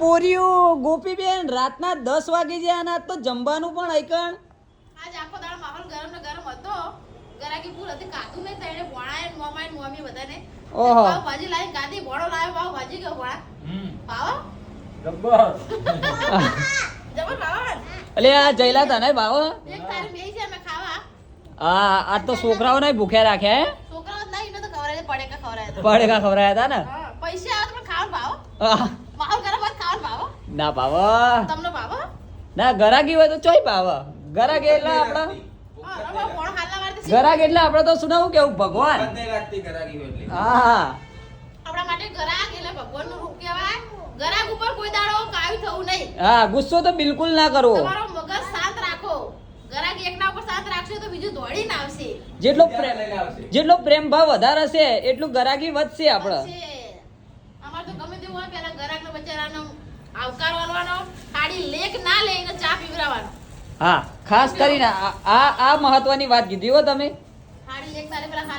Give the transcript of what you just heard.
પોરીઓ ગોપીબેન રાતના દસ વાગી ગયા અને આજ તો જમવાનું પણ આઈકણ આજ આખો દાડો માહોલ ગરમ ને ગરમ હતો. ગરાકી ફૂલ હતી કાતું મેં તઈને ભોણાએ ને મોમાએ ને મોમી બધાને. ઓહો. ભાજી લાવી ગાદી ભોણો લાવ્યો પાવ ભાજી ગયો હમ. પાવો ગબ્બર જબર પાવો અલે આ જઈલા હતા ને ભાવ? એક તારી બે છે મે ખાવા. હા આજ તો છોકરાઓને ભૂખ્યા રાખ્યા હે? છોકરાઓ નહીં તો ખવરાય પડે કા ખવડાય પડે કા ખવડાયા હતા ને? પૈસા આવે તો ખાવ ખાવાનું ભાવો આહ, માહોલ ગરમ હોય તો ખાવાનું ભાવો ના ભાવ તમને ભાવો ના ગરાગી હોય તો ચોય ભાવ ગરાગી એટલે તો ગરાગ એટલે આપણે તો સુનાવું કેવું? ભગવાન. રાખતી કરાવી હોય એટલે. હા. આપણા માટે ગરાક એટલે ભગવાનનું રૂપ કહેવાય. ગરાક ઉપર કોઈ દાડો કાયું થવું નહીં. હા ગુસ્સો તો બિલકુલ ના કરવો. તમારો મગજ શાંત રાખો. ગરાક એકના ઉપર શાંત રાખશો તો બીજું દોડીને આવશે. જેટલો પ્રેમ જેટલો પ્રેમ ભાવ વધારે હશે એટલું ગરાગી વધશે આપડે છે. અમારે તો ગમે તેવું હોય પેલા ગરાકને બચારાનો આવકાર વાળવાનો ખાલી લેખ ના લઈને ચા પીવડાવવાનો. હા ખાસ કરીને આ આ મહત્વની વાત કીધી હો તમે. ખાલી તારે પેલા હા